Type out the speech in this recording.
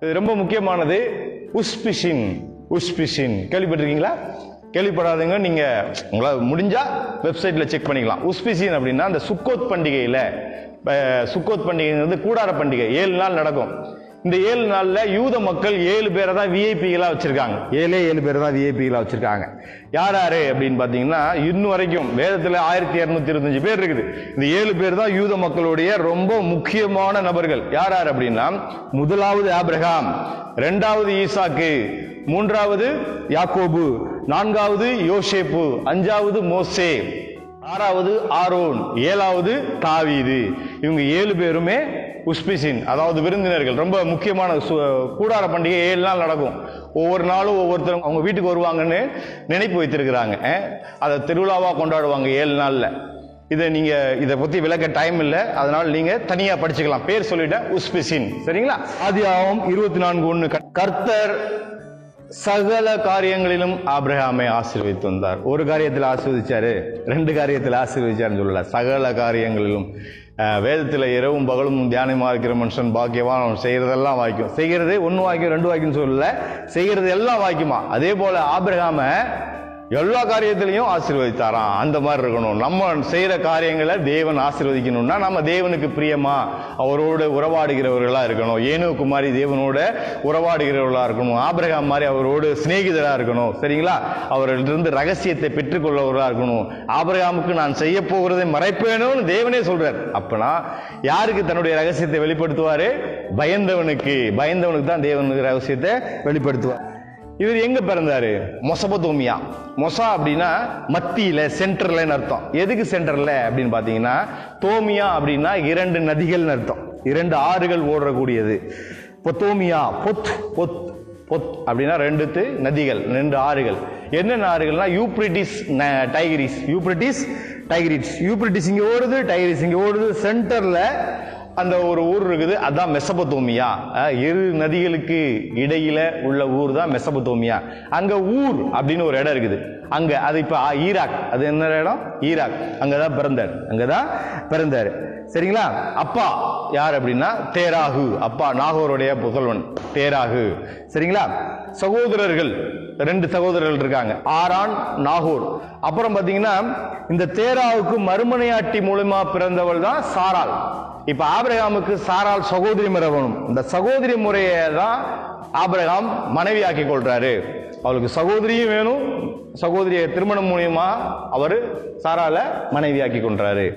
இது ரொம்ப முக்கியமானது. உஸ்பிஷின் உஸ்பிஷின். கேள்விப்பட்டிருக்கீங்களா? கேள்விப்படாதவங்க நீங்க உங்களால் முடிஞ்சா வெப்சைட்ல செக் பண்ணிக்கலாம். உஸ்பிஷின் அப்படின்னா அந்த சுக்கோத் பண்டிகையில சுக்கோத் பண்டிகைங்கிறது கூடார பண்டிகை. ஏழு நாள் நடக்கும். இந்த ஏழு நாளில் யூத மக்கள் ஏழு பேரை தான் விஐபிகளாக வச்சுருக்காங்க. ஏழே ஏழு பேரை தான் விஐபிகளாக வச்சுருக்காங்க. யார் யார் அப்படின்னு பார்த்தீங்கன்னா இன்னும் வரைக்கும் வேதத்தில் ஆயிரத்தி இரநூத்தி இருபத்தஞ்சு பேர் இருக்குது. இந்த ஏழு பேர் தான் யூத மக்களுடைய ரொம்ப முக்கியமான நபர்கள். யார் யார் அப்படின்னா முதலாவது ஆப்ரஹாம் ரெண்டாவது ஈசாக்கு மூன்றாவது யாக்கோபு நான்காவது யோசேப்பு அஞ்சாவது மோசே ஆறாவது ஆரோன் ஏழாவது தாவீது. இவங்க ஏழு பேருமே உஸ்பிசின் அதாவது விருந்தினர்கள் ரொம்ப முக்கியமான சு- கூடார பண்டிகை ஏழு நாள் நடக்கும். ஒவ்வொரு நாளும் ஒவ்வொருத்தரும் அவங்க வீட்டுக்கு வருவாங்கன்னு நினைப்பு வைத்திருக்கிறாங்க. அதை திருவிழாவாக கொண்டாடுவாங்க ஏழு நாளில். இதை நீங்கள் இதை பற்றி விளக்க டைம் இல்லை. அதனால நீங்கள் தனியாக படிச்சுக்கலாம். பேர் சொல்லிட்டேன் உஸ்பிசின் சரிங்களா? ஆதியாகம் இருபத்தி நான்கு ஒன்று கர்த்தர் சகல காரியங்களிலும் ஆப்ரஹாமை ஆசீர்வித்து வந்தார். ஒரு காரியத்தில் ஆசீர்வதிச்சாரு ரெண்டு காரியத்தில் ஆசீர்வதிச்சாருன்னு சொல்லல. சகல காரியங்களிலும் வேதத்தில் இரவும் பகலும் தியானமாக இருக்கிற மனுஷன் பாக்கியமாக அவன் செய்கிறதெல்லாம் வாய்க்கும். செய்யறது ஒன்று வாய்க்கும் ரெண்டு வாய்க்கும்னு சொல்லல. செய்கிறது எல்லாம் வாய்க்குமா? அதே போல் ஆபிரகாம எல்லா காரியத்திலையும் ஆசீர்வதித்தாராம். அந்த மாதிரி இருக்கணும். நம்ம செய்கிற காரியங்களை தேவன் ஆசீர்வதிக்கணும்னா நம்ம தேவனுக்கு பிரியமா? அவரோடு உறவாடுகிறவர்களாக இருக்கணும். ஏனுகுமாரி தேவனோட உறவாடுகிறவர்களாக இருக்கணும். ஆபிரகாம் மாதிரி அவரோடு சிநேகிதராக இருக்கணும். சரிங்களா? அவர்களிருந்து ரகசியத்தை பெற்றுக்கொள்ளவர்களாக இருக்கணும். ஆபிரகாமுக்கு நான் செய்ய போகிறதை மறைப்பேனும்னு தேவனே சொல்கிறார் அப்பனா யாருக்கு தன்னுடைய ரகசியத்தை வெளிப்படுத்துவார்? பயந்தவனுக்கு. பயந்தவனுக்கு தான் தேவனுக்கு ரகசியத்தை வெளிப்படுத்துவார். இவர் எங்க பிறந்தாரு? மொசபதோமியா. மொசா அப்படின்னா மத்தியில சென்டர்லன்னு அர்த்தம். எதுக்கு சென்டர்ல அப்படின்னு பாத்தீங்கன்னா தோமியா அப்படின்னா இரண்டு நதிகள்னு அர்த்தம். இரண்டு ஆறுகள் ஓடக்கூடியது. பொத்தோமியா பொத் பொத் பொத் அப்படின்னா ரெண்டுத்து நதிகள் ரெண்டு ஆறுகள். என்னென்ன ஆறுகள்னா யூப்ரிட்டிஸ் ந- டைகிரிஸ். Euphrates Tigris. யூப்ரிட்டிஸ் இங்கே ஓடுது டைகிரிஸ் இங்கே ஓடுது. சென்டரில் அந்த ஒரு ஊர் இருக்குது அதான் மெசபத்தோமியா. இரு நதிகளுக்கு இடையில உள்ள ஊர் தான் மெசபத்தோமியா. அங்க ஊர் அப்படின்னு ஒரு இடம் இருக்குது. அங்க அது இப்ப ஈராக். அது என்ன இடம்? ஈராக். அங்கதான் பிறந்தார். அங்கதான் பிறந்தார். சரிங்களா? அப்பா யார் அப்படின்னா தேராகு. அப்பா நாகோருடைய புகழ்வன் தேராகு. சரிங்களா? சகோதரர்கள் ரெண்டு சகோதரர்கள் இருக்காங்க. ஆரான் நாகூர். அப்புறம் பார்த்தீங்கன்னா இந்த தேராவுக்கு மறுமனையாட்டி மூலமா பிறந்தவள் தான் சாரால் இப்போ ஆபிரகாமுக்கு சாரால் சகோதரி முறை இந்த சகோதரி முறையை தான் ஆபிரகாம் மனைவியாக்கி கொள்றாரு. அவளுக்கு சகோதரியும் வேணும். சகோதரியை திருமணம் மூலியமா அவர் சாரால மனைவியாக்கி கொள்றாரு.